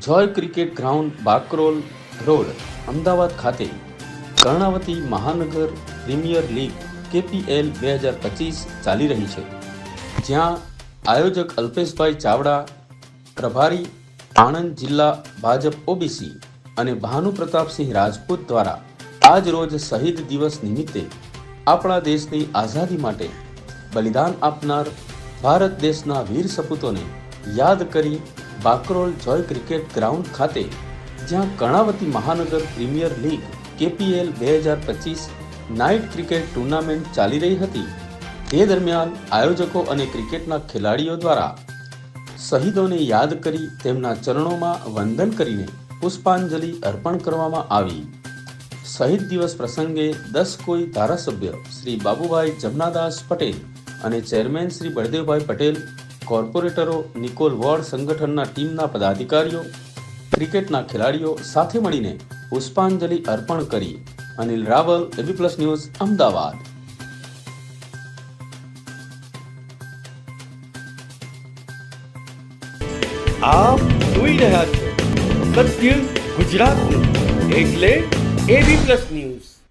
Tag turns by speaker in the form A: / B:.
A: Joy cricket ground Bakrol road, Ahmedabad ખાતે કર્ણાવતી મહાનગર premier league, કેપીએલ બે હજાર પચીસ ચાલી રહી છે. જ્યાં આયોજક અલ્પેશભાઈ ચાવડા, પ્રભારી આણંદ જિલ્લા ભાજપ ઓબીસી અને ભાનુ પ્રતાપસિંહ રાજપૂત દ્વારા આજ રોજ શહીદ દિવસ નિમિત્તે આપણા દેશની આઝાદી માટે બલિદાન આપનાર ભારત દેશના વીર સપૂતોને યાદ કરી બાકરોલ જોય ક્રિકેટ ગ્રાઉન્ડ ખાતે, જ્યાં કર્ણાવતી મહાનગર પ્રીમિયર લીગ, કેપીએલ બે હજાર પચીસ નાઇટ ક્રિકેટ ટુર્નામેન્ટ ચાલી રહી હતી. તે દરમિયાન આયોજકો અને ક્રિકેટના ખેલાડીઓ દ્વારા શહીદોને યાદ કરી તેમના ચરણોમાં વંદન કરીને પુષ્પાંજલિ અર્પણ કરવામાં આવી. શહીદ દિવસ પ્રસંગે દસ કોઈ ધારાસભ્ય શ્રી બાબુભાઈ જમનાદાસ પટેલ અને ચેરમેન શ્રી બળદેવભાઈ પટેલ કોર્પોરેટરો નિકોલ વોર્ડ સંગઠનના ટીમના પદાધિકારીઓ, ક્રિકેટના ખેલાડીઓ સાથે મળીને પુષ્પાંજલિ અર્પણ કરી Anil Raval AB plus news Ahmedabad.
B: આપ જોઈ રહ્યા છો સત્ય ગુજરાતનું, એટલે એબી પ્લસ ન્યૂઝ